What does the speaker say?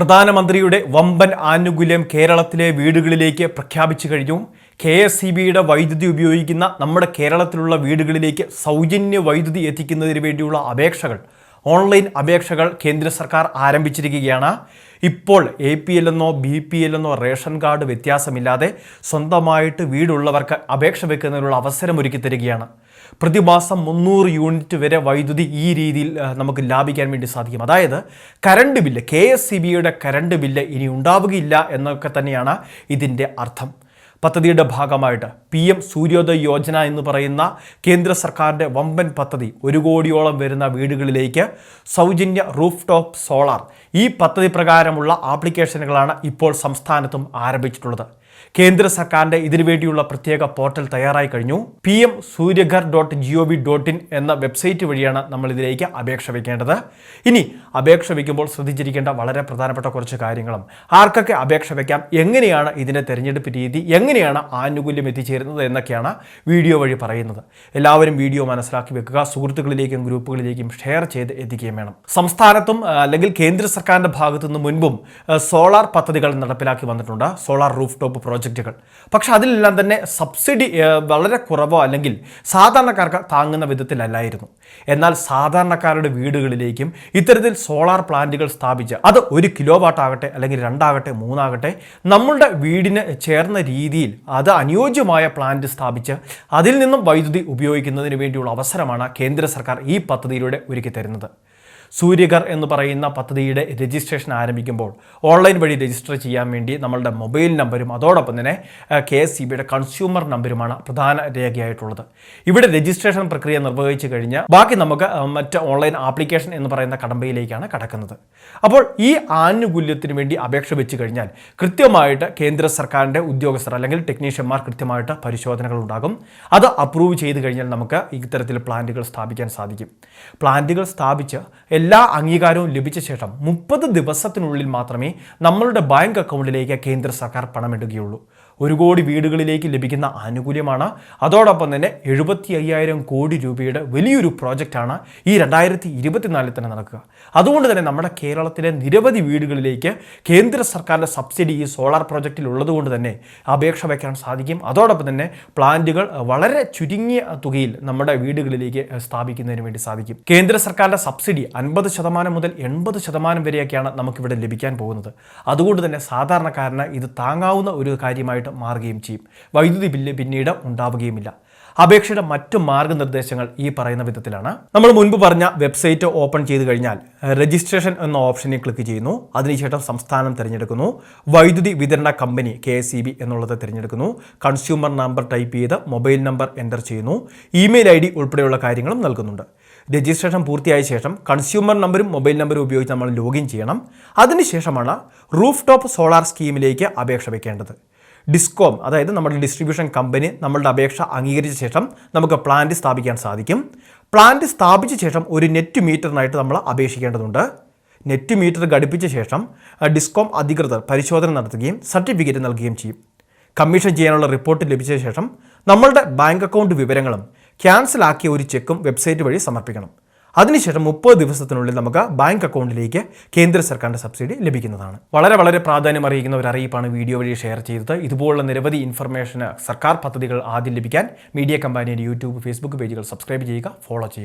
പ്രധാനമന്ത്രിയുടെ വമ്പൻ ആനുകൂല്യം കേരളത്തിലെ വീടുകളിലേക്ക് പ്രഖ്യാപിച്ചു കഴിഞ്ഞു. കെ എസ് സി ബിയുടെ വൈദ്യുതി ഉപയോഗിക്കുന്ന നമ്മുടെ കേരളത്തിലുള്ള വീടുകളിലേക്ക് സൗജന്യ വൈദ്യുതി എത്തിക്കുന്നതിന് വേണ്ടിയുള്ള അപേക്ഷകൾ ഓൺലൈൻ അപേക്ഷകൾ കേന്ദ്ര സർക്കാർ ആരംഭിച്ചിരിക്കുകയാണ്. ഇപ്പോൾ എ പി എൽ എന്നോ ബി പി എൽ എന്നോ റേഷൻ കാർഡ് വ്യത്യാസമില്ലാതെ സ്വന്തമായിട്ട് വീടുള്ളവർക്ക് അപേക്ഷ വെക്കുന്നതിനുള്ള അവസരം ഒരുക്കി തരികയാണ്. പ്രതിമാസം മുന്നൂറ് യൂണിറ്റ് വരെ വൈദ്യുതി ഈ രീതിയിൽ നമുക്ക് ലാഭിക്കാൻ വേണ്ടി സാധിക്കും. അതായത് current bill K S C ബിയുടെ കരണ്ട് ബില്ല് ഇനി ഉണ്ടാവുകയില്ല എന്നൊക്കെ തന്നെയാണ് ഇതിന്റെ അർത്ഥം. പദ്ധതിയുടെ ഭാഗമായിട്ട് പി എം സൂര്യോദയ യോജന എന്ന് പറയുന്ന കേന്ദ്ര സർക്കാരിന്റെ വമ്പൻ പദ്ധതി ഒരു കോടിയോളം വരുന്ന വീടുകളിലേക്ക് സൗജന്യ റൂഫ് ടോപ്പ് സോളാർ ഈ പദ്ധതി പ്രകാരമുള്ള ആപ്ലിക്കേഷനുകളാണ് ഇപ്പോൾ സംസ്ഥാനത്തും ആരംഭിച്ചിട്ടുള്ളത്. കേന്ദ്ര സർക്കാരിന്റെ ഇതിനു വേണ്ടിയുള്ള പ്രത്യേക പോർട്ടൽ തയ്യാറായി കഴിഞ്ഞു. P M Surya Ghar dot G O V dot in എന്ന വെബ്സൈറ്റ് വഴിയാണ് നമ്മൾ ഇതിലേക്ക് അപേക്ഷ വയ്ക്കേണ്ടത്. ഇനി അപേക്ഷ വയ്ക്കുമ്പോൾ ശ്രദ്ധിച്ചിരിക്കേണ്ട വളരെ പ്രധാനപ്പെട്ട കുറച്ച് കാര്യങ്ങളും. ആർക്കൊക്കെ അപേക്ഷ വയ്ക്കാം? എങ്ങനെയാണ് ഇതിന്റെ തെരഞ്ഞെടുപ്പ് രീതി? എങ്ങനെയാണ് ആനുകൂല്യം എത്തിച്ചേരുന്നത് എന്നൊക്കെയാണ് വീഡിയോ വഴി പറയുന്നത്. എല്ലാവരും വീഡിയോ മനസ്സിലാക്കി വെക്കുക. സുഹൃത്തുക്കളിലേക്കും ഗ്രൂപ്പുകളിലേക്കും ഷെയർ ചെയ്ത് എത്തിക്കുകയും വേണം. സംസ്ഥാനത്തും അല്ലെങ്കിൽ കേന്ദ്ര സർക്കാരിന്റെ ഭാഗത്തു നിന്ന് മുൻപും സോളാർ പദ്ധതികൾ നടപ്പിലാക്കി വന്നിട്ടുണ്ട്. സോളാർ റൂഫ് ടോപ്പ് പ്രോജക്റ്റുകൾ. പക്ഷെ അതിലെല്ലാം തന്നെ സബ്സിഡി വളരെ കുറവോ അല്ലെങ്കിൽ സാധാരണക്കാർക്ക് താങ്ങുന്ന വിധത്തിലല്ലായിരുന്നു. എന്നാൽ സാധാരണക്കാരുടെ വീടുകളിലേക്കും ഇത്തരത്തിൽ സോളാർ പ്ലാന്റുകൾ സ്ഥാപിച്ച് അത് ഒരു കിലോ വാട്ടാകട്ടെ അല്ലെങ്കിൽ രണ്ടാകട്ടെ മൂന്നാകട്ടെ നമ്മളുടെ വീടിന് ചേർന്ന രീതിയിൽ അത് അനുയോജ്യമായ പ്ലാന്റ് സ്ഥാപിച്ച് അതിൽ നിന്നും വൈദ്യുതി ഉപയോഗിക്കുന്നതിന് വേണ്ടിയുള്ള അവസരമാണ് കേന്ദ്ര സർക്കാർ ഈ പദ്ധതിയിലൂടെ ഒരുക്കി തരുന്നത് സൂര്യഘർ എന്ന് പറയുന്ന പദ്ധതിയുടെ രജിസ്ട്രേഷൻ ആരംഭിക്കുമ്പോൾ ഓൺലൈൻ വഴി രജിസ്റ്റർ ചെയ്യാൻ വേണ്ടി നമ്മളുടെ മൊബൈൽ നമ്പരും അതോടൊപ്പം തന്നെ കെ എസ് സി ബിയുടെ കൺസ്യൂമർ നമ്പരുമാണ് പ്രധാന രേഖയായിട്ടുള്ളത്. ഇവിടെ രജിസ്ട്രേഷൻ പ്രക്രിയ നിർവഹിച്ചു കഴിഞ്ഞാൽ ബാക്കി നമുക്ക് മറ്റ് ഓൺലൈൻ ആപ്ലിക്കേഷൻ എന്ന് പറയുന്ന കടമ്പയിലേക്കാണ് കടക്കുന്നത്. അപ്പോൾ ഈ ആനുകൂല്യത്തിന് വേണ്ടി അപേക്ഷ വെച്ച് കഴിഞ്ഞാൽ കൃത്യമായിട്ട് കേന്ദ്ര സർക്കാരിന്റെ ഉദ്യോഗസ്ഥർ അല്ലെങ്കിൽ ടെക്നീഷ്യന്മാർ കൃത്യമായിട്ട് പരിശോധനകൾ ഉണ്ടാകും. അത് അപ്രൂവ് ചെയ്ത് കഴിഞ്ഞാൽ നമുക്ക് ഇത്തരത്തിൽ പ്ലാന്റുകൾ സ്ഥാപിക്കാൻ സാധിക്കും. പ്ലാന്റുകൾ സ്ഥാപിച്ച് എല്ലാ അംഗീകാരവും ലഭിച്ച ശേഷം മുപ്പത് ദിവസത്തിനുള്ളിൽ മാത്രമേ നമ്മളുടെ ബാങ്ക് അക്കൗണ്ടിലേക്ക് കേന്ദ്ര സർക്കാർ പണമിടുകയുള്ളൂ. ഒരു കോടി വീടുകളിലേക്ക് ലഭിക്കുന്ന ആനുകൂല്യമാണ്. അതോടൊപ്പം തന്നെ എഴുപത്തി അയ്യായിരം കോടി രൂപയുടെ വലിയൊരു പ്രോജക്റ്റാണ് ഈ രണ്ടായിരത്തി ഇരുപത്തിനാലിൽ തന്നെ നടക്കുക. അതുകൊണ്ട് തന്നെ നമ്മുടെ കേരളത്തിലെ നിരവധി വീടുകളിലേക്ക് കേന്ദ്ര സർക്കാരിന്റെ സബ്സിഡി ഈ സോളാർ പ്രോജക്റ്റിൽ ഉള്ളതുകൊണ്ട് തന്നെ അപേക്ഷ വയ്ക്കാൻ സാധിക്കും. അതോടൊപ്പം തന്നെ പ്ലാന്റുകൾ വളരെ ചുരുങ്ങിയ തുകയിൽ നമ്മുടെ വീടുകളിലേക്ക് സ്ഥാപിക്കുന്നതിന് വേണ്ടി സാധിക്കും. കേന്ദ്ര സർക്കാരിന്റെ സബ്സിഡി അൻപത് ശതമാനം മുതൽ എൺപത് ശതമാനം വരെയൊക്കെയാണ് നമുക്കിവിടെ ലഭിക്കാൻ പോകുന്നത്. അതുകൊണ്ട് തന്നെ സാധാരണക്കാരന് ഇത് താങ്ങാവുന്ന ഒരു കാര്യമായിട്ട് മാറുകയും ചെയ്യും. വൈദ്യുതി ബില്ല് പിന്നീട് ഉണ്ടാവുകയുമില്ല. അപേക്ഷയുടെ മറ്റ് മാർഗനിർദ്ദേശങ്ങൾ ഈ പറയുന്ന വിധത്തിലാണ്. നമ്മൾ മുൻപ് പറഞ്ഞ വെബ്സൈറ്റ് ഓപ്പൺ ചെയ്ത് കഴിഞ്ഞാൽ രജിസ്ട്രേഷൻ എന്ന ഓപ്ഷനിൽ ക്ലിക്ക് ചെയ്യുന്നു. അതിനുശേഷം സംസ്ഥാനം തിരഞ്ഞെടുക്കുന്നു. വൈദ്യുതി വിതരണ കമ്പനി കെ എന്നുള്ളത് തിരഞ്ഞെടുക്കുന്നു. കൺസ്യൂമർ നമ്പർ ടൈപ്പ് ചെയ്ത് മൊബൈൽ നമ്പർ എന്റർ ചെയ്യുന്നു. ഇമെയിൽ ഐ ഉൾപ്പെടെയുള്ള കാര്യങ്ങളും നൽകുന്നുണ്ട്. രജിസ്ട്രേഷൻ പൂർത്തിയായ ശേഷം കൺസ്യൂമർ നമ്പറും മൊബൈൽ നമ്പറും ഉപയോഗിച്ച് നമ്മൾ ലോഗിൻ ചെയ്യണം. അതിനുശേഷമാണ് റൂഫ് ടോപ്പ് സോളാർ സ്കീമിലേക്ക് അപേക്ഷ വയ്ക്കേണ്ടത് ഡിസ്കോം അതായത് നമ്മുടെ ഡിസ്ട്രിബ്യൂഷൻ കമ്പനി നമ്മളുടെ അപേക്ഷ അംഗീകരിച്ച ശേഷം നമുക്ക് പ്ലാന്റ് സ്ഥാപിക്കാൻ സാധിക്കും. പ്ലാന്റ് സ്ഥാപിച്ച ശേഷം ഒരു നെറ്റ് മീറ്ററിനായിട്ട് നമ്മൾ അപേക്ഷിക്കേണ്ടതുണ്ട്. നെറ്റ് മീറ്റർ ഘടിപ്പിച്ച ശേഷം ഡിസ്കോം അധികൃതർ പരിശോധന നടത്തുകയും സർട്ടിഫിക്കറ്റ് നൽകുകയും ചെയ്യും. കമ്മീഷൻ ചെയ്യാനുള്ള റിപ്പോർട്ട് ലഭിച്ച ശേഷം നമ്മളുടെ ബാങ്ക് അക്കൗണ്ട് വിവരങ്ങളും ക്യാൻസൽ ആക്കിയ ഒരു ചെക്കും വെബ്സൈറ്റ് വഴി സമർപ്പിക്കണം. അതിനുശേഷം മുപ്പത് ദിവസത്തിനുള്ളിൽ നമുക്ക് ബാങ്ക് അക്കൗണ്ടിലേക്ക് കേന്ദ്ര സർക്കാരിന്റെ സബ്സിഡി ലഭിക്കുന്നതാണ്. വളരെ വളരെ പ്രാധാന്യം അറിയിക്കുന്ന ഒരു അറിയിപ്പാണ് വീഡിയോ വഴി ഷെയർ ചെയ്തത്. ഇതുപോലുള്ള നിരവധി ഇൻഫർമേഷന് സർക്കാർ പദ്ധതികൾ ആദ്യം ലഭിക്കാൻ മീഡിയ കമ്പാനിയുടെ യൂട്യൂബ് ഫേസ്ബുക്ക് പേജുകൾ സബ്സ്ക്രൈബ് ചെയ്യുക ഫോളോ ചെയ്യുക.